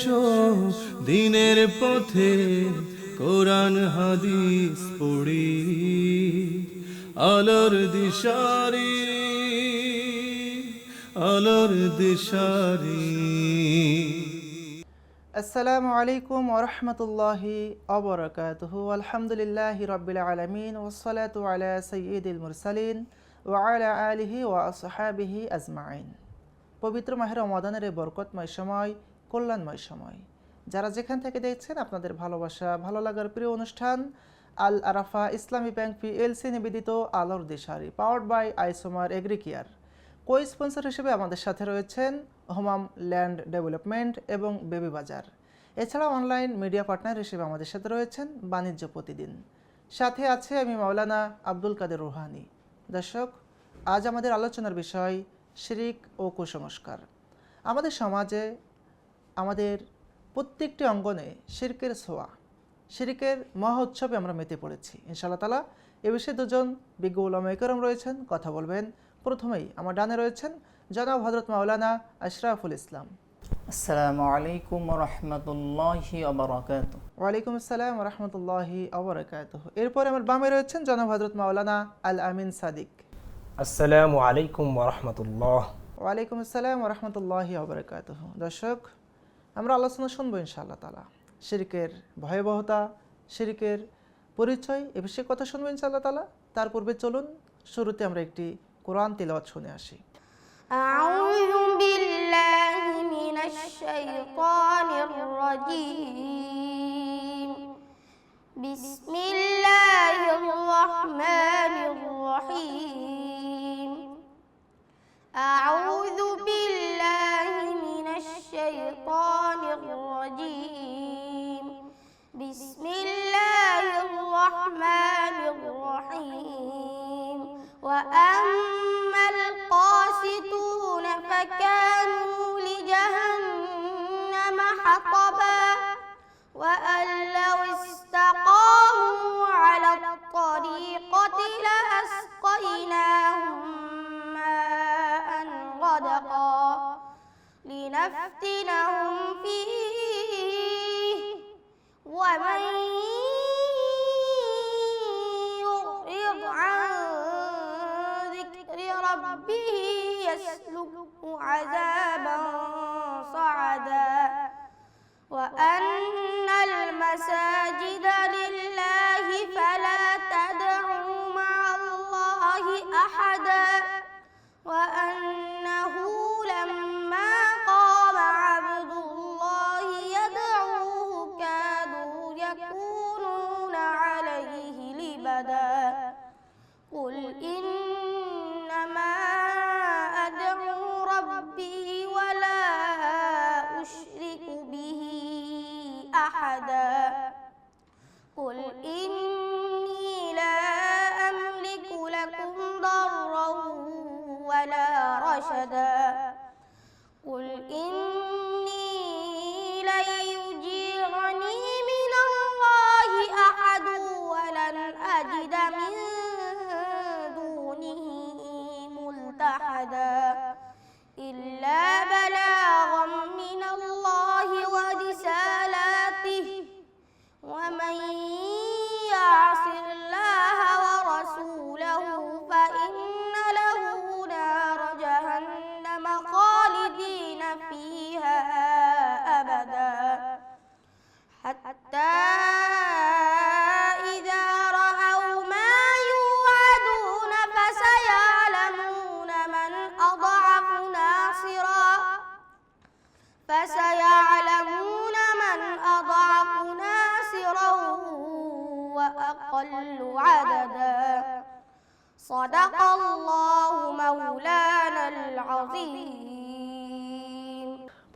এসো দিনের পথে কোরআন, হাদিস পড়ি, আলোর দিশারি আলোর দিশারি। আসসালামু আলাইকুম ওরহমতুল্লাহি অবরকাতহু আলহামদুলিল্লাহ রবিল আলমিন ওসলাত আলা সঈদুল মুরসালিন ও আলা আলিহি ও আসহাবিহি আজমাইন। পবিত্র মাহের রমাদানের বরকতময় সময় কল্যাণময় সময়। যারা যেখান থেকে দেখছেন, আপনাদের ভালোবাসা, ভালো লাগার প্রিয় অনুষ্ঠান, আল আরাফা, ইসলামী ব্যাংক পিএলসি নিবেদিত আলোর দিশারি powered by isomer Agricare. Co sponsor হিসেবে আমাদের সাথে রয়েছেন হোমাম ল্যান্ড ডেভেলপমেন্ট এবং বেবি বাজার এছাড়া অনলাইন মিডিয়া পার্টনার হিসেবে আমাদের সাথে রয়েছেন বাণিজ্য প্রতিদিন। সাথে আছে আমি মাওলানা আব্দুল কাদের রুহানি। দর্শক, আজ আমাদের আলোচনার বিষয় শিরিক ও কুসংস্কার। আমাদের সমাজে আমাদের প্রত্যেকটি অঙ্গনে শিরকের ছোঁয়া শিরিকের মহা উৎসবে আমরা মেতে পড়েছি। ইনশাআল্লাহ তালা এ বিষয়ে দুজন বিজ্ঞ উলামাইকরম রয়েছেন কথা বলবেন। প্রথমেই আমার ডানে রয়েছেন জনাব হজরত মাওলানা আশরাফুল ইসলাম। আসসালামু আলাইকুম রহমতুল্লাহি আবরাকাত ওয়ালাইকুম আসসালাম রহমতুল্লাহি আবরকাত এরপরে আমার বামে রয়েছেন জনাব হজরত মাওলানা আল আমিন সাদিক। আসসালামু আলাইকুম ওরহমতুল্লাহ ওয়ালাইকুম আসসালাম রহমতুল্লাহি আবরকাত দর্শক আমরা আলোচনা শুনবো ইনশাআল্লাহ তালা শিরিকের ভয়াবহতা শিরিকের পরিচয় এ বিষয়ে কথা শুনবো ইনশাআল্লাহ তালা তার পূর্বে চলুন শুরুতে আমরা একটি কোরআন তিলাওয়াত শুনে আসি أعوذ بالله من الشيطان الرجيم بسم الله الرحمن الرحيم أعوذ بالله من الشيطان وأما القاسطون فكانوا لجهنم حطبا وأن لو استقاموا على الطريقة لأسقيناهم ماء غدقا لنفتنهم فيه ومن ربه يسلكه عذابا صعدا. وأن المساجد لله فلا تدعوا مع الله أحدا. وأنه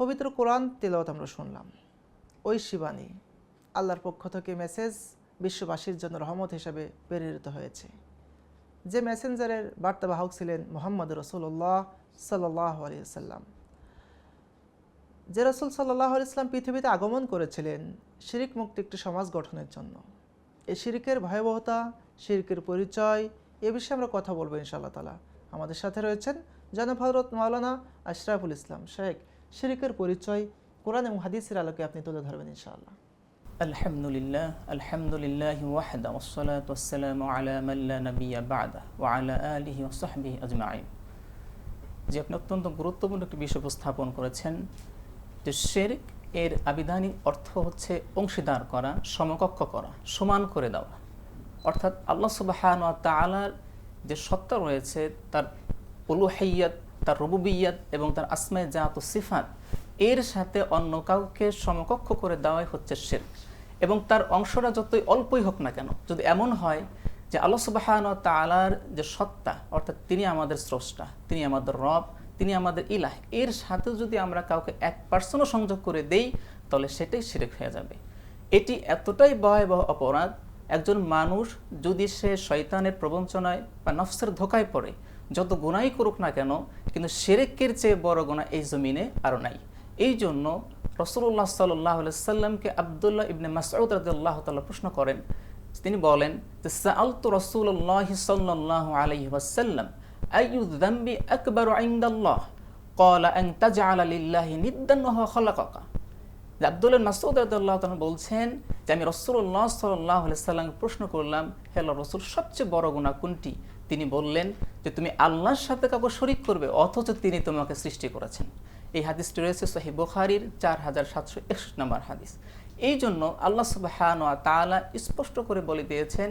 পবিত্র কোরআন তেলাওয়াত আমরা শুনলাম। ওই শিবানী আল্লাহর পক্ষ থেকে মেসেজ বিশ্ববাসীর জন্য রহমত হিসাবে প্রেরিত হয়েছে। যে মেসেঞ্জারের বার্তাবাহক ছিলেন মোহাম্মদ রসুল্লাহ সাল্লাহ আলিয়াল্লাম যে রসুল সাল্লাহ পৃথিবীতে আগমন করেছিলেন, শিরিক মুক্ত একটি সমাজ গঠনের জন্য। এই শিরিকের ভয়াবহতা, শিরিকের পরিচয়, এ বিষয়ে আমরা কথা বলব ইনশাআল্লাহ তালা আমাদের সাথে রয়েছেন জনাব হজরত মাওলানা আশরাফুল ইসলাম শেখ। শিরিকের পরিচয় কোরআন এবং হাদিসের আলোকে আপনি তুলে ধরবেন ইনশাআল্লাহ। আলহামদুলিল্লাহ আলহামদুলিল্লাহ ওয়াহদা ওসলাত ওসালাম আলা মাল্লা নবিয়া বাদা ও আলা আলিহি ওসাহবি আজমাইন। যে আপনি অত্যন্ত গুরুত্বপূর্ণ একটি বিষয় উপস্থাপন করেছেন, যে শেরক এর আবিধানিক অর্থ হচ্ছে অংশীদার করা, সমকক্ষ করা, সমান করে দেওয়া। অর্থাৎ আল্লাহ সুবাহান তালার যে সত্তা রয়েছে, তার উলুহাইয়াত তার রবুবিয়াত এবং তার আসমায় জাত সিফাত, এর সাথে অন্য কাউকে সমকক্ষ করে দেওয়াই হচ্ছে শেরক। এবং তার অংশটা যতই অল্পই হোক না কেন, যদি এমন হয় যে আল্লাহ সুবাহান তালার যে সত্তা, অর্থাৎ তিনি আমাদের স্রষ্টা, তিনি আমাদের রব, তিনি আমাদের ইলাহ, এর সাথে যদি আমরা কাউকে এক পার্সেন্টও সংযোগ করে দেই, তাহলে সেটাই শিরেক হয়ে যাবে। এটি এতটাই ভয়াবহ অপরাধ, একজন মানুষ যদি সে শয়তানের প্রবঞ্চনায় বা নফসের ধোকায় পড়ে যত গুণাই করুক না কেন, কিন্তু সেরেকের চেয়ে বড় গুণা এই জমিনে আরও নাই। এই জন্য রসুল্লাহ সাল্লাহ সাল্লামকে আবদুল্লাহ ইবনে মাসউদ রাদিয়াল্লাহু তাআলা প্রশ্ন করেন। তিনি বলেন যে, সাআলতু রাসূলুল্লাহ সাল্লাল্লাহু আলাইহি ওয়াসাল্লাম আকবারু ইনদাল্লাহ? ক্বালা আন তাজআলা লিল্লাহি নিদ্দান ওয়া খালাকাকা। যে আব্দুল্লাহ মাসউদ বলছেন যে, আমি রাসূলুল্লাহ সাল্লাল্লাহু আলাইহি সাল্লামকে প্রশ্ন করলাম, হে রাসূল, সবচেয়ে বড় গুনাহ কোনটি? তিনি বললেন যে তুমি আল্লাহর সাথে কাউকে শরিক করবে, অথচ তিনি তোমাকে সৃষ্টি করেছেন। এই হাদিসটি রয়েছে সহি বুখারির চার হাজার সাতশো একষট্টি নম্বর হাদিস। এই জন্য আল্লাহ সুবাহান তালা স্পষ্ট করে বলে দিয়েছেন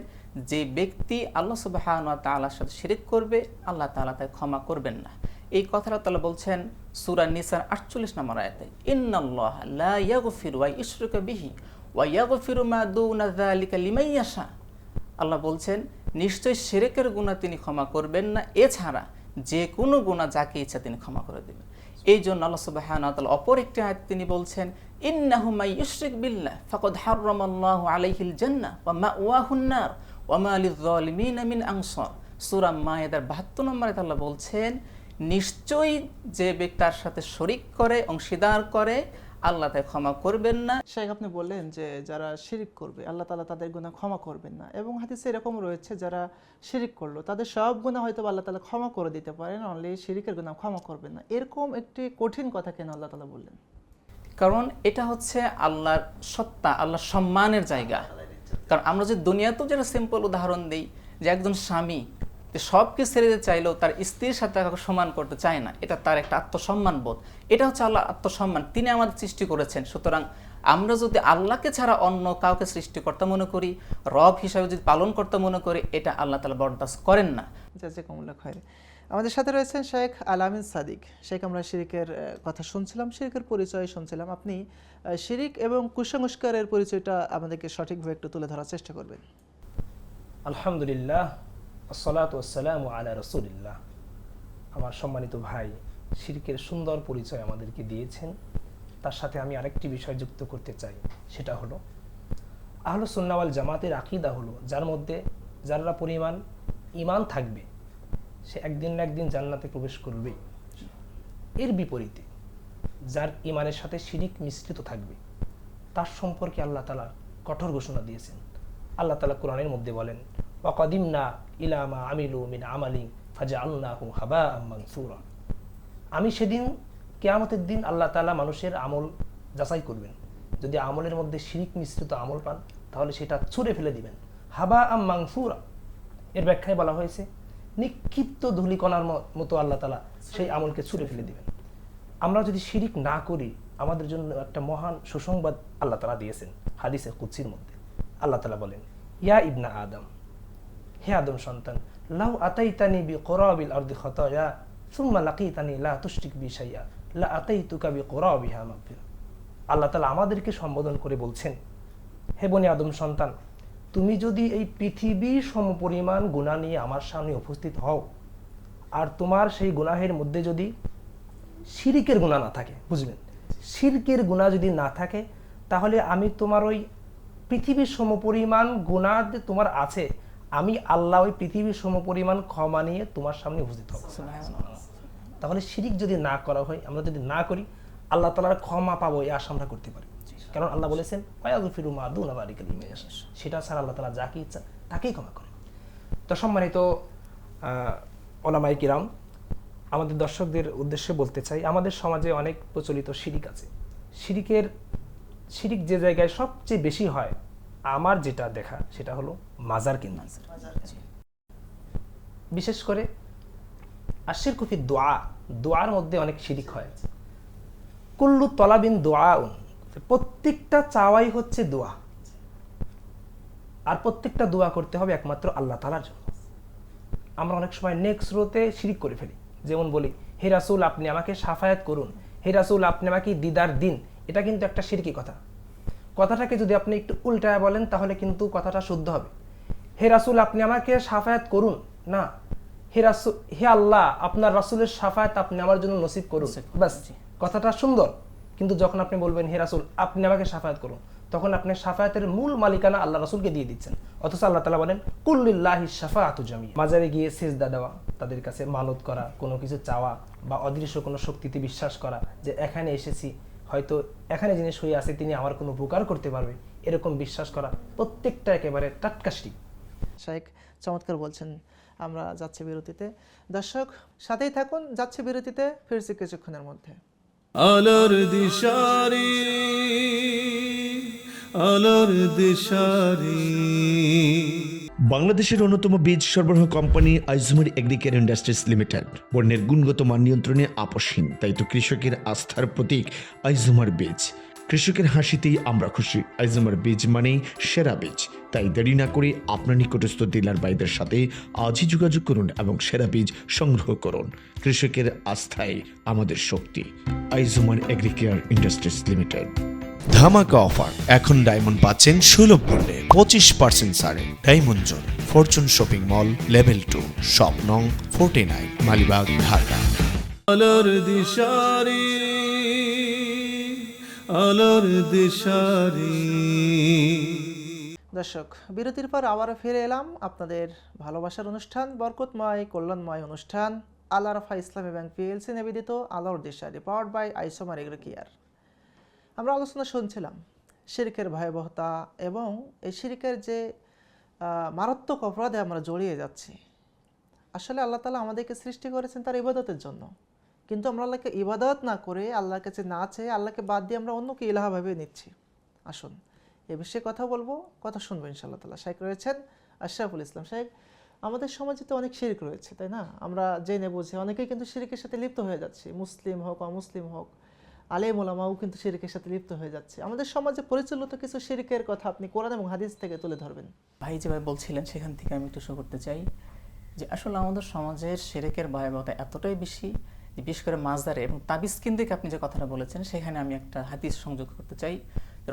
যে ব্যক্তি আল্লাহ সুবাহান তালার সাথে শিরিক করবে, আল্লাহ তালা তাকে ক্ষমা করবেন না। এই কথাটা তালা বলছেন সুরা নিসার আটচল্লিশ নম্বর আয়াতে, ইন্নাল্লাহ লা ইয়াগফিরু ওয়া ইশরিকা বিহি ওয়া ইয়াগফিরু মা দুনা যালিকা লিমান ইয়াশা। আল্লাহ বলছেন, নিশ্চয় শিরেকের গুণা তিনি ক্ষমা করবেন না, এছাড়া যে কোনো গুণা যাকে ইচ্ছা তিনি ক্ষমা করে দেবেন। এই জন্য আল্লাহ সুবহানাহু ওয়া তাআলা অপর একটি আয়াত তিনি বলছেন, ইন্নাহু ইউশরিক বিল্লাহ ফাকাদ হারামাল্লাহু আলাইহিল জান্নাহ ওয়া মাওয়াহুন ওয়া মা লিয-যালিমিন আনসার। সূরা মায়েদার 72 নম্বরে আল্লাহ বলছেন, নিশ্চয়ই যে ব্যক্তি তার সাথে শরিক করে, অংশীদার করে আল্লাহ তাই ক্ষমা করবেন না। শেখ আপনি বললেন যে যারা শিরিক করবে আল্লাহ তালা তাদের গুণা ক্ষমা করবেন না। এবং হাদিসে এরকম রয়েছে যারা শিরিক করল তাদের সব গুণা হয়তো আল্লাহ তালা ক্ষমা করে দিতে পারেন অনলি শিরিকের গুণা ক্ষমা করবেন না। এরকম একটি কঠিন কথা কেন আল্লাহ তালা বললেন? কারণ এটা হচ্ছে আল্লাহর সত্তা আল্লাহর সম্মানের জায়গা। কারণ আমরা যে দুনিয়াতেও যেটা সিম্পল উদাহরণ দিই যে একজন স্বামী যে সব ছেড়ে দিতে চাইলেও তার স্ত্রীর সাথে কাউকে সমান করতে চায় না। এটা তার একটা আত্মসম্মান বোধ। এটা হচ্ছে আল্লাহ আত্মসম্মান। তিনি আমাদের সৃষ্টি করেছেন। সুতরাং আমরা যদি আল্লাহকে ছাড়া অন্য কাউকে সৃষ্টিকর্তা মনে করি রব হিসাবে যদি পালন করতে মনে করি এটা আল্লাহ তালা বরদাস্ত করেন না। খয়ের আমাদের সাথে রয়েছেন শেখ আলামিন সাদিক। শেখ আমরা শিরিকের কথা শুনছিলাম শিরিকের পরিচয় শুনছিলাম। আপনি শিরিক এবং কুসংস্কারের পরিচয়টা আমাদেরকে সঠিকভাবে একটু তুলে ধরার চেষ্টা করবেন। আলহামদুলিল্লাহ। আলা রসুলিল্লাহ। আমার সম্মানিত ভাই, শিরকের সুন্দর পরিচয় আমাদেরকে দিয়েছেন। তার সাথে আমি আরেকটি বিষয় যুক্ত করতে চাই, সেটা হলো, আহলো সুন্নাওয়াল জামাতের আকিদা হলো, যার মধ্যে যারা পরিমাণ ইমান থাকবে, সে একদিন না একদিন জান্নাতে প্রবেশ করবেই এর বিপরীতে, যার ইমানের সাথে শিরিক মিশ্রিত থাকবে, তার সম্পর্কে আল্লাহ তালা কঠোর ঘোষণা দিয়েছেন। আল্লাহ তালা কোরআনের মধ্যে বলেন ওয়াকাদিমনা ইলামা আমিলু মিন ফাজা হাবা আমি সেদিন কেয়ামতের দিন আল্লাহ তালা মানুষের আমল যাচাই করবেন। যদি আমলের মধ্যে শিরিক মিশ্রিত আমল পান, তাহলে সেটা ছুঁড়ে ফেলে দিবেন। হাবা আম মাংসুরা এর ব্যাখ্যায় বলা হয়েছে, নিক্ষিপ্ত ধুলিকণার মতো আল্লাহ তালা সেই আমলকে ছুঁড়ে ফেলে দিবেন। আমরা যদি শিরিক না করি, আমাদের জন্য একটা মহান সুসংবাদ আল্লাহ তালা দিয়েছেন, হাদিসে কুৎসির মধ্যে। আল্লাহ তালা বলেন, ইয়া ইবনা আদম হে আদম সন্তান, লাউ আতাইতানি বি কোরাবিল আরদি খতয়া, সুম্মা লাকিতানি লা তুশরিক বি শাইয়া, লা আতাইতুকা বি কোরাবিহা মাগফিরা। আল্লাহ তাআলা আমাদেরকে সম্বোধন করে বলছেন, হে বনি আদম সন্তান, তুমি যদি এই পৃথিবীর সমপরিমাণ গুণা নিয়ে আমার সামনে উপস্থিত হও, আর তোমার সেই গুনাহের মধ্যে যদি শিরিকের গুণা না থাকে, বুঝলেন? শিরকের গুণা যদি না থাকে, তাহলে আমি তোমার ওই পৃথিবীর সমপরিমাণ গুণা তোমার আছে আমি আল্লাহ ওই পৃথিবীর সমপরিমাণ ক্ষমা নিয়ে তোমার সামনে উপস্থিত হব। তাহলে শিরিক যদি না করা হয় আমরা যদি না করি আল্লাহ তালার ক্ষমা পাবো এই আশা আমরা করতে পারি। কারণ আল্লাহ বলেছেন ওয়াগফিরু মা দুনা বারিকা লিমান ইয়াশা। সেটা ছাড়া আল্লাহ তালা যাকে ইচ্ছা তাকেই ক্ষমা করে তো সম্মানিত ওলামাই কিরাম আমাদের দর্শকদের উদ্দেশ্যে বলতে চাই আমাদের সমাজে অনেক প্রচলিত শিরিক আছে। শিরিকের শিরিক যে জায়গায় সবচেয়ে বেশি হয় আমার যেটা দেখা সেটা হলো মাজার জি। বিশেষ করে আশির কুফি দোয়া দোয়ার মধ্যে অনেক শিরিক হয়। কুল্লু তলাবিন দোয়া প্রত্যেকটা চাওয়াই হচ্ছে দোয়া। আর প্রত্যেকটা দোয়া করতে হবে একমাত্র আল্লাহ তালার জন্য। আমরা অনেক সময় নেক্সট রোতে শিরিক করে ফেলি। যেমন বলি হে রাসুল আপনি আমাকে সাফায়াত করুন। হে রাসুল আপনি আমাকে দিদার দিন। এটা কিন্তু একটা শিরকি কথা। কথাটাকে যদি আপনি একটু উল্টায় বলেন তাহলে কিন্তু কথাটা শুদ্ধ হবে। হে রাসুল আপনি আমাকে সাফায়াত করুন। না হে রাসুল হে আল্লাহ আপনার রাসুলের সাফায়াত আপনি আমার জন্য নসিব করুন। ব্যাস কথাটা সুন্দর। কিন্তু যখন আপনি বলবেন হে রাসুল আপনি আমাকে সাফায়াত করুন তখন আপনি সাফায়াতের মূল মালিকানা আল্লাহ রাসুলকে দিয়ে দিচ্ছেন। অথচ আল্লাহ তালা বলেন কুল্লিল্লাহি সাফাআতু জামি মাজারে গিয়ে সেজদা দেওয়া তাদের কাছে মানত করা কোনো কিছু চাওয়া বা অদৃশ্য কোনো শক্তিতে বিশ্বাস করা যে এখানে এসেছি হয়তো এখানে যিনি শুয়ে আছে তিনি আমার কোনো উপকার করতে পারবে। এরকম বিশ্বাস করা প্রত্যেকটা একেবারে টাটকা শিরিক। শাইখ চমৎকার বলছেন আমরা যাচ্ছি বিরতিতে। দর্শক সাথেই থাকুন যাচ্ছে বিরতিতে ফিরছি কিছুক্ষণের মধ্যে। আলোর দিশারি আলোর দিশারি। বাংলাদেশের অন্যতম বীজ সরবরাহ কোম্পানি আইজুমারি এগ্রিকেয়ার ইন্ডাস্ট্রিজ লিমিটেড। বন্যের গুণগত মান নিয়ন্ত্রণে আপসহীন তাই তো কৃষকের আস্থার প্রতীক আইজুমার বীজ। কৃষকের হাসিতেই আমরা খুশি। আইজুমার বীজ মানেই সেরা বীজ। তাই দেরি না করে আপনার নিকটস্থ ডিলার বাইদের সাথে আজই যোগাযোগ করুন এবং সেরা বীজ সংগ্রহ করুন। কৃষকের আস্থায় আমাদের শক্তি। আইজুমার এগ্রিকেয়ার ইন্ডাস্ট্রিজ লিমিটেড। ধামাকা অফার। এখন ডায়মন্ড পাচ্ছেন সুলভ মূল্যে পঁচিশ পার্সেন্ট ছাড়ে diamond zone fortune shopping mall level two shop নং ফোর্টি নাইন মালিবাগ ঢাকা। আলোর দিশারি আলোর দিশারি। দর্শক বিরতির পর আবারও ফিরে এলাম আপনাদের ভালোবাসার অনুষ্ঠান বরকতময় কল্যাণময় অনুষ্ঠান আল্লাহ রফা ইসলামী ব্যাংক পিএলসি নিবেদিত আলোর দিশারি পাওয়ার্ড বাই আইসোমার এগ্রিকিয়ার আমরা আলোচনা শুনছিলাম শিরিকের ভয়াবহতা এবং এই শিরিকের যে মারাত্মক অপরাধে আমরা জড়িয়ে যাচ্ছি। আসলে আল্লাহ তালা আমাদেরকে সৃষ্টি করেছেন তার ইবাদতের জন্য। কিন্তু আমরা আল্লাহকে ইবাদত না করে আল্লাহর কাছে না চেয়ে আল্লাহকে বাদ দিয়ে আমরা অন্যকে ইলাহা ভাবে নিচ্ছি। আসুন, এ বিষয়ে কথা বলব, কথা শুনব ইনশাআল্লাহ তালা। শেখ রয়েছেন আশরাফুল ইসলাম শেখ আমাদের সমাজে তো অনেক শিরিক রয়েছে, তাই না? আমরা জেনে বুঝে অনেকেই কিন্তু শিরিকের সাথে লিপ্ত হয়ে যাচ্ছে। মুসলিম হোক, অমুসলিম হোক। আলেম ওলামাও কিন্তু শিরিকের সাথে লিপ্ত হয়ে যাচ্ছে। আমাদের সমাজে পরিচালিত কিছু শিরিকের কথা আপনি কোরআন এবং হাদিস থেকে তুলে ধরবেন। ভাই যেভাবে বলছিলেন, সেখান থেকে আমি একটু শুরু করতে চাই যে আসলে আমাদের সমাজের সেরেকের ভয়াবহতা এতটাই বেশি যে বিশেষ করে মাজারে এবং তাবিজ কেন্দ্রিক আপনি যে কথাটা বলেছেন, সেখানে আমি একটা হাদিস সংযোগ করতে চাই।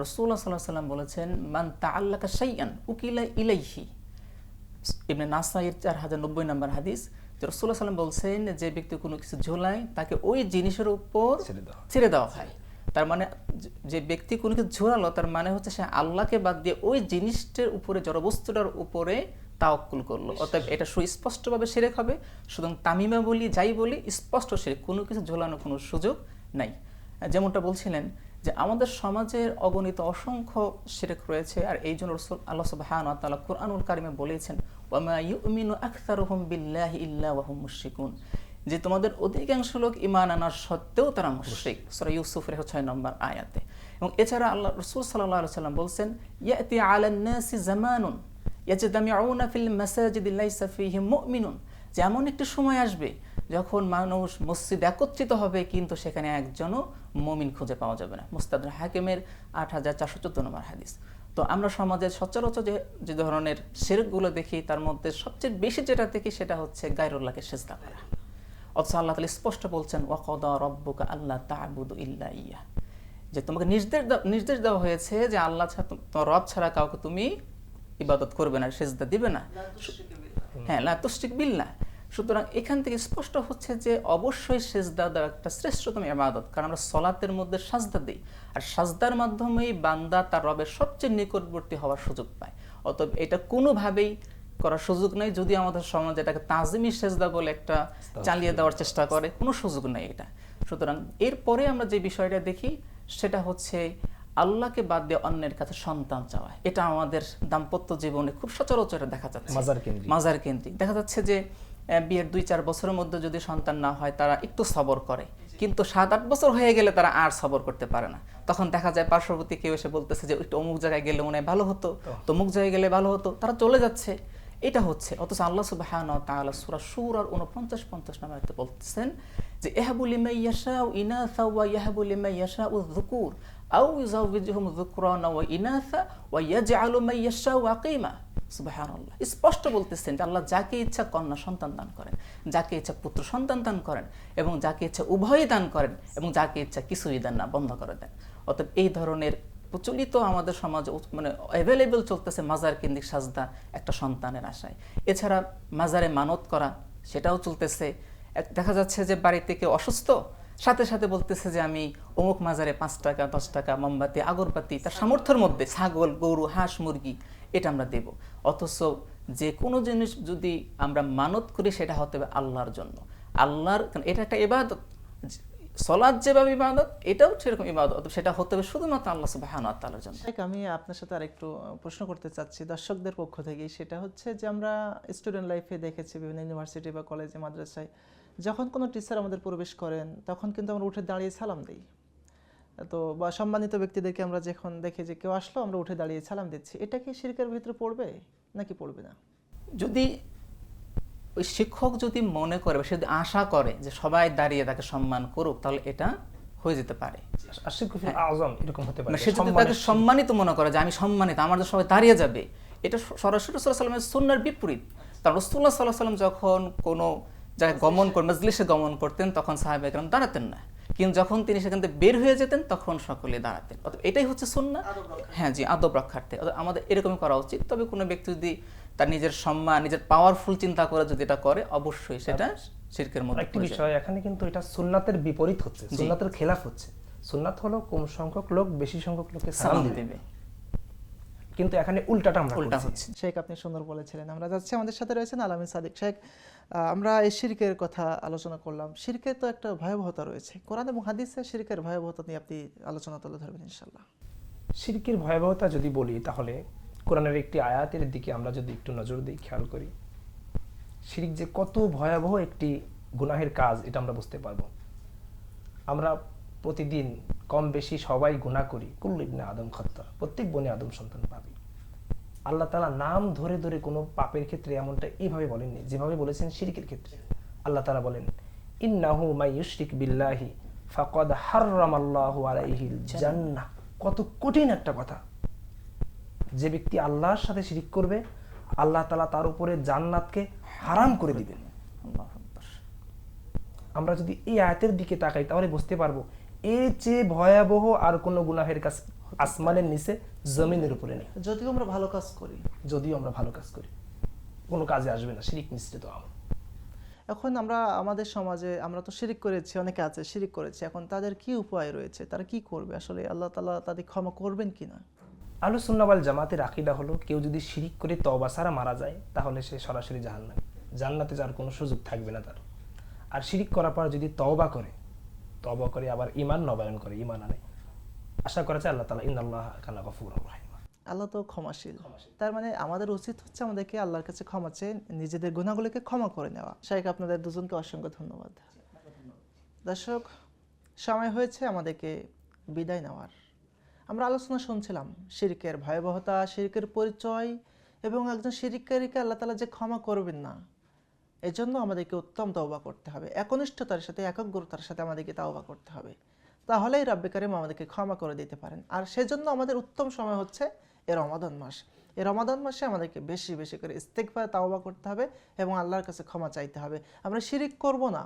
রসুল্লাহ সাল্লাহ সাল্লাম বলেছেন, মান তা আল্লাহ সাইয়ান উকিলা ইলাইহি। ইবনে নাসাইয়ের চার হাজার নব্বই নম্বর হাদিস যে রসুল্লাহ সাল্লাম বলছেন যে ব্যক্তি কোনো কিছু ঝোলায় তাকে ওই জিনিসের উপর ছেড়ে দেওয়া। ছেড়ে দেওয়া হয়। তার মানে যে- ব্যক্তি কোনো কিছু ঝোলালো তার মানে হচ্ছে সে আল্লাহকে বাদ দিয়ে ওই জিনিসটার উপরে জড়বস্তুটার উপরে তাওকুল করল। অতএব এটা সুস্পষ্টভাবে সেরেক হবে। সুতরাং তামিমা বলি যাই বলি স্পষ্ট সেরেক। কোনো কিছু ঝোলানোর কোনো সুযোগ নাই। যেমনটা বলছিলেন যে আমাদের সমাজের অগণিত অসংখ্য শিরেক রয়েছে। আর এই জন্য রসুল আল্লাহ সুবহান তাআলা কুরআনুল কারিমে বলেছেন ওয়ামা ইউমিনু আকসারুহুম বিল্লাহি ইল্লা ওয়া মুশরিকুন। যে তোমাদের অধিকাংশ লোক ইমান আনার সত্ত্বেও তারা মুশরিক। সূরা ইউসুফের ছয় নম্বর আয়াতে। এবং এছাড়া আল্লাহ রসুল আলাইহি সাল্লাম বলছেন ইয়াতি আলান নাসি জামানুন ইয়াজদামিউনা ফিল মাসাজিদি লাইসা মুমিনুন। যে এমন একটি সময় আসবে যখন মানুষ মসজিদ একত্রিত হবে কিন্তু সেখানে একজনও মমিন খুঁজে পাওয়া যাবে না। মুস্তাদ হাকিমের আট হাজার চারশো চোদ্দ নম্বর হাদিস। তো আমরা সমাজে সচরাচর যে যে ধরনের শেরকগুলো দেখি তার মধ্যে সবচেয়ে বেশি যেটা দেখি সেটা হচ্ছে গায়রুল্লাহকে সেজদা করা। অথচ আল্লাহ তালা স্পষ্ট বলছেন ওয়াকদা রব্বুকা আল্লাহ তাবুদু ইল্লা ইয়া। যে তোমাকে নির্দেশ দেওয়া- নির্দেশ দেওয়া হয়েছে যে আল্লাহ ছাড়া তোমার রব ছাড়া কাউকে তুমি ইবাদত করবে না সেজদা দিবে না। হ্যাঁ লা তুশরিক বিল্লাহ। সুতরাং এখান থেকে স্পষ্ট হচ্ছে যে অবশ্যই সেজদা দেওয়া একটা শ্রেষ্ঠতম ইবাদত কারণ আমরা সলাতের মধ্যে সাজদা দিই। আর সাজদার মাধ্যমেই বান্দা তার রবের সবচেয়ে নিকটবর্তী হওয়ার সুযোগ পায়। অতএব এটা কোনোভাবেই করার সুযোগ নেই যদি আমাদের সমাজ এটাকে তাজিমি সেজদা বলে একটা চালিয়ে দেওয়ার চেষ্টা করে কোনো সুযোগ নেই এটা। সুতরাং এরপরে আমরা যে বিষয়টা দেখি সেটা হচ্ছে আল্লাহকে বাদ দিয়ে অন্যের কাছে সন্তান চাওয়া। এটা আমাদের দাম্পত্য জীবনে খুব সচরাচর দেখা যাচ্ছে। মাজার কেন্দ্রিক। দেখা যাচ্ছে যে বিয়ের দুই চার বছরের মধ্যে যদি সন্তান না হয় তারা একটু সবর করে। কিন্তু সাত আট বছর হয়ে গেলে তারা আর সবর করতে পারে না। তখন দেখা যায় পার্শ্ববর্তী কেউ এসে বলতেছে যে একটু অমুক জায়গায় গেলে মনে হয় ভালো হতো তমুক জায়গায় গেলে ভালো হতো। তারা চলে যাচ্ছে। এটা হচ্ছে অথচ আল্লাহ সুবাহান তাআলা সূরা সূর আর 49 50 নামে বলতেছেন যে ইহাবু লিমান ইয়াশাউ ইনাসা ওয়া ইয়াহাবু লিমান ইয়াশাউ যুকুর। আও ইউজাউযুহুম যুকরানা ওয়া ইনাসা ওয়া ইয়াজআলু মান ইয়াশাউ আকিমা। সুবহানাল্লাহ। স্পষ্ট বলতেছেন যে আল্লাহ যাকে ইচ্ছা কন্যা সন্তান দান করেন, যাকে ইচ্ছা পুত্র সন্তান দান করেন, এবং যাকে ইচ্ছা উভয়ই দান করেন, এবং যাকে ইচ্ছা কিছুই দেন না, বন্ধ করে দেন। অতএব এই ধরনের প্রচলিত আমাদের সমাজে মানে অ্যাভেলেবেল চলতেছে মাজার কেন্দ্রিক সাজদা একটা সন্তানের আশায়। এছাড়া মাজারে মানত করা, সেটাও চলতেছে। দেখা যাচ্ছে যে বাড়িতে কেউ অসুস্থ, সাথে সাথে বলতেছে যে আমি অমুক মাজারে পাঁচ টাকা, দশ টাকা, মোমবাতি, আগরবাতি, তার সামর্থ্যের মধ্যে ছাগল, গরু, হাঁস, মুরগি এটা আমরা দেব। অথচ যে কোনো জিনিস যদি আমরা মানত করি, সেটা হতে হবে আল্লাহর জন্য। আল্লাহর এটা একটা ইবাদত। সলাদ যেভাবে ইবাদত, এটাও সেরকম ইবাদত। সেটা হতে হবে শুধুমাত্র আল্লাহ সুবাহান তাআলার জন্য। আমি আপনার সাথে আরেকটু প্রশ্ন করতে চাচ্ছি দর্শকদের পক্ষ থেকে। সেটা হচ্ছে যে আমরা স্টুডেন্ট লাইফে দেখেছি, বিভিন্ন ইউনিভার্সিটি বা কলেজে মাদ্রাসায়, যখন কোনো টিচার আমাদের প্রবেশ করেন, তখন কিন্তু আমরা উঠে দাঁড়িয়ে সালাম দিই। তো বা সম্মানিত ব্যক্তিদেরকে আমরা যখন দেখি যে কেউ আসলো আমরা উঠে দাঁড়িয়ে সালাম দিচ্ছি। এটা কি শিরকের ভিতরে পড়বে নাকি পড়বে না? যদি ওই শিক্ষক যদি মনে করে বা সে যদি আশা করে যে সবাই দাঁড়িয়ে তাকে সম্মান করুক তাহলে এটা হয়ে যেতে পারে। এরকম হতে মানে সে যদি তাকে সম্মানিত। মনে করে যে আমি সম্মানিত আমার সবাই দাঁড়িয়ে যাবে এটা সরাসরি সাল্লাহ সাল্লামের সুন্নার বিপরীত। কারণ রসুল্লাহ সাল্লাহ সাল্লাম যখন কোনো জায়গায় গমন করেন মজলিসে গমন করতেন তখন সাহেব একরাম দাঁড়াতেন না। কিন্তু যখন তিনি সেখান থেকে বের হয়ে যেতেন তখন সকলে দাঁড়াতেন। অর্থাৎ এটাই হচ্ছে সুন্না হ্যাঁ জি আদব রক্ষার্থে। অর্থাৎ আমাদের এরকমই করা উচিত। তবে কোনো ব্যক্তি যদি তার নিজের সম্মান নিজের পাওয়ারফুল চিন্তা করে যদি এটা করে অবশ্যই সেটা শিরকের মধ্যে একটি বিষয় এখানে কিন্তু এটা সুন্নাতের বিপরীত হচ্ছে সুন্নাতের খেলাফ হচ্ছে। সুন্নাত হলো কম সংখ্যক লোক বেশি সংখ্যক লোককে সালাম দিতে দেবে। কিন্তু এখানে উল্টাটা আমরা উল্টা হচ্ছে। শেখ আপনি সুন্দর বলেছিলেন। আমরা যাচ্ছি আমাদের সাথে রয়েছেন আলামিন সাদিক। শেখ আমরা এই শিরকের কথা আলোচনা করলাম। শিরকের তো একটা ভয়াবহতা রয়েছে। কোরআন এবং হাদিসে শিরকের ভয়াবহতা নিয়ে আপনি আলোচনা তুলে ধরবেন ইনশাল্লাহ শিরকের ভয়াবহতা যদি বলি তাহলে কোরআনের একটি আয়াতের দিকে আমরা যদি একটু নজর দিই খেয়াল করি শিরিক যে কত ভয়াবহ একটি গুনাহের কাজ এটা আমরা বুঝতে পারব। আমরা প্রতিদিন কম বেশি সবাই গুনাহ করি। কুল্লু ইবনে আদম খত্তা প্রত্যেক বনে আদম সন্তান পাবি। আল্লাহ তালা নাম ধরে ধরে কোনো পাপের ক্ষেত্রে এমনটা এইভাবে বলেননি, যেভাবে বলেছেন শিরিকের ক্ষেত্রে। আল্লাহ তালা বলেন, ইন্নাহু মাই ইউশরিক বিল্লাহি ফাকাদ হাররামাল্লাহু আলাইহিল জান্নাহ। কত কঠিন একটা কথা। যে ব্যক্তি আল্লাহর সাথে শিরিক করবে, আল্লাহ তালা তার উপরে জান্নাতকে হারাম করে দিবেন। আমরা যদি এই আয়াতের দিকে তাকাই, তাহলে বুঝতে পারব, এর চেয়ে ভয়াবহ আর কোনো গুনাহের কাজ আসমানের নিচে জমিনের উপরে নেই যদিও আমরা ভালো কাজ করি। যদিও আমরা ভালো কাজ করি। কোনো কাজে আসবে না শিরিক মিশ্রিত আমল এখন আমরা আমাদের সমাজে আমরা তো শিরিক করেছি অনেকে আছে শিরিক করেছে। এখন তাদের কি উপায় রয়েছে? তারা কি করবে? আসলে আল্লাহ তালা তাদের ক্ষমা করবেন কিনা? আলু সুন্নাবাল জামাতের আকিদা হলো কেউ যদি শিরিক করে তবা সারা মারা যায় তাহলে সে সরাসরি জাহান্নাম। জান্নাতে যাওয়ার কোনো সুযোগ থাকবে না তার। আর শিরিক করার পর যদি তওবা করে তওবা করে আবার ইমান নবায়ন করে ইমান আনে। আশা করা যায় আল্লাহ তালা ইন্দাল্লাহ কানা গফুর আল্লাহ তো ক্ষমাশীল। তার মানে আমাদের উচিত হচ্ছে আমাদেরকে আল্লাহর কাছে ক্ষমা চেয়ে নিজেদের গুণাগুলিকে ক্ষমা করে নেওয়া। শাইখ আপনাদের দুজনকে অসংখ্য ধন্যবাদ। দর্শক, সময় হয়েছে আমাদেরকে বিদায় নেওয়ার। আমরা আলোচনা শুনছিলাম শিরিকের ভয়াবহতা, শিরিকের পরিচয় এবং একজন শিরিকারীকে আল্লাহ তালা যে ক্ষমা করবেন না, এজন্য আমাদেরকে উত্তম তওবা করতে হবে। একনিষ্ঠতার সাথে, একাগ্রতার সাথে আমাদেরকে তাওবা করতে হবে। তাহলেই রাব্বে কারিম আমাদেরকে ক্ষমা করে দিতে পারেন। আর সেজন্য আমাদের উত্তম সময় হচ্ছে এ রমাদান মাস। এই রমাদান মাসে আমাদেরকে বেশি বেশি করে ইস্তেকবার তাওবা করতে হবে এবং আল্লাহর কাছে ক্ষমা চাইতে হবে। আমরা শিরিক করব না,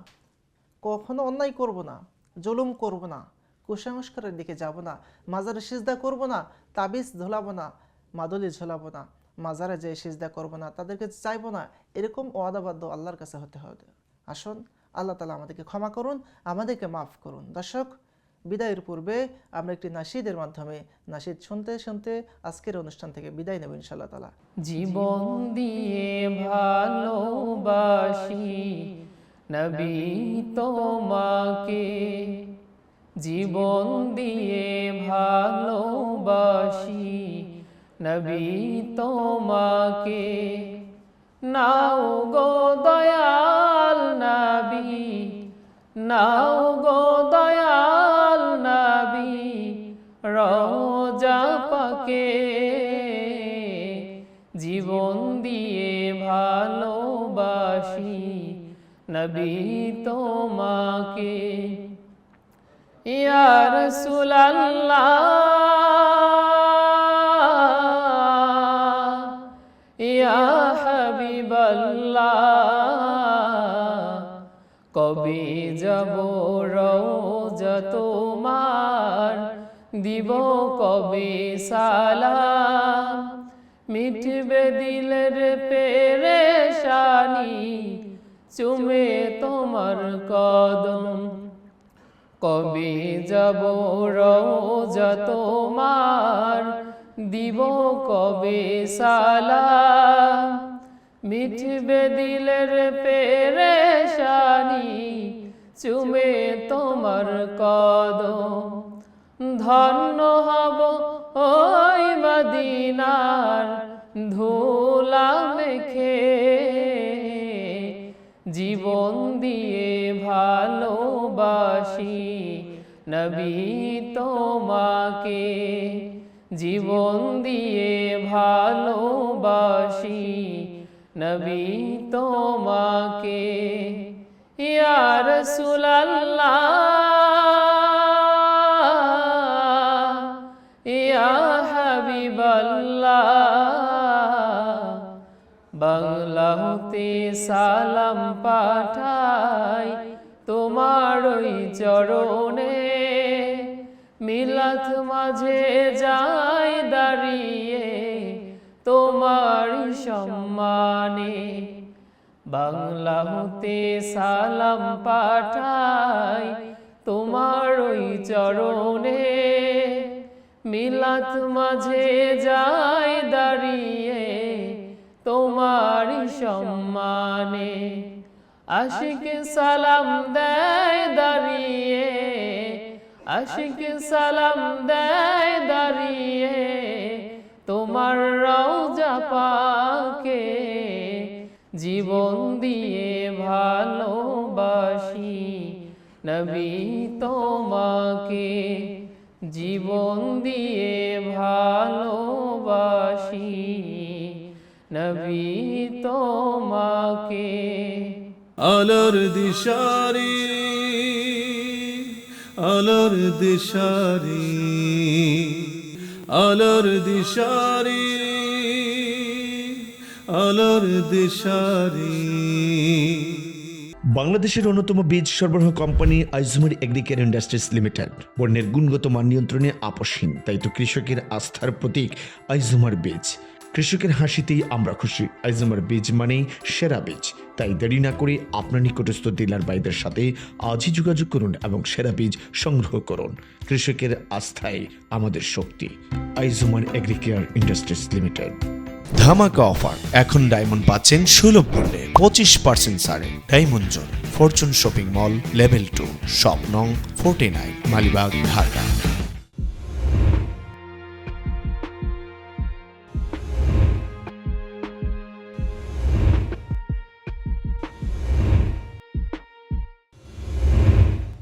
কখনো অন্যায় করব না, জুলুম করব না, কুসংস্কারের দিকে যাব না, মাজারে সিজদা করব না, তাবিজ ঝোলাবো না, মাদুলি ঝোলাবো না, মাজারে যে সিজদা করব না, তাদেরকে চাইব না, এরকম ওয়াদাবাদ্য আল্লাহর কাছে হতে হবে। আসুন, আল্লাহ তালা আমাদেরকে ক্ষমা করুন, আমাদেরকে মাফ করুন। দর্শক বিদায়ের পূর্বে আমরা একটি নাসিদের মাধ্যমে নাসিদ শুনতে শুনতে আজকের অনুষ্ঠান থেকে বিদায় নেব ইনশাল্লাহ তালা জীবন দিয়ে ভালোবাসি নবী তোমাকে জীবন দিয়ে ভালোবাসি নবী তোমাকে নাও গো দয়া নাও গো রোজা পাকে জীবন দিয়ে ভালোবাসি, নবী তোমাকে। ইয়া রাসূলাল্লাহ ইয়া হাবিবাল্লাহ, কবে যাব রোজা তোমার দিব কবে সালাম? মিটবে দিলের পেরেশানি চুমে তোমার কদম। কবে যাব রোজা তোমার? দিব কবে সালাম? মিটবে দিলের পেরেশানি চুমে তোমার কদম। ধন্য হব ওই মদিনার ধুলা মেখে। জীবন দিয়ে ভালোবাসি নবী তোমাকে। জীবন দিয়ে ভালোবাসি নবী তোমাকে। ইয়া রাসূলাল্লাহ হতে সালাম পাঠাই তোমার ওই চরণে। মিলাত মাঝে যাই দাঁড়িয়ে তোমার সম্মানে। বাংলা হতে সালাম পাঠাই তোমার ওই চরণে। মিলাত মাঝে যাই দাঁড়িয়ে তোমার সম্মানে আশিক সালাম দেয় দাঁড়িয়ে। আশিক সালাম দেয় দাঁড়িয়ে। তোমার রওজা পাকে জীবন দিয়ে ভালোবাসি। নবী তোমাকে জীবন দিয়ে ভালোবাসি নবী তোমাকে। আলোর দিশারি আলোর দিশারি আলোর দিশারি আলোর দিশারি। বাংলাদেশের অন্যতম বীজ সরবরাহ কোম্পানি আইজুমার এগ্রিকেয়ার ইন্ডাস্ট্রিজ লিমিটেড। বন্যের গুণগত মান নিয়ন্ত্রণে আপসহীন তাই তো কৃষকের আস্থার প্রতীক আইজুমার বীজ। কৃষকের হাসিতেই আমরা খুশি। আইজুমার বীজ মানেই সেরা বীজ। তাই দেরি না করে আপনার নিকটস্থ ডিলার বাইদের সাথে আজই যোগাযোগ করুন এবং সেরা বীজ সংগ্রহ করুন। কৃষকের আস্থায় আমাদের শক্তি। আইজুমার এগ্রিকেয়ার ইন্ডাস্ট্রিজ লিমিটেড। ধামাকা অফার। এখন ডায়মন্ড পাচ্ছেন সুলভ মূল্যে পঁচিশ পার্সেন্ট ছাড়ে diamond zone, fortune shopping mall, level two shop নং ফোর্টি নাইন, মালিবাগ, ঢাকা।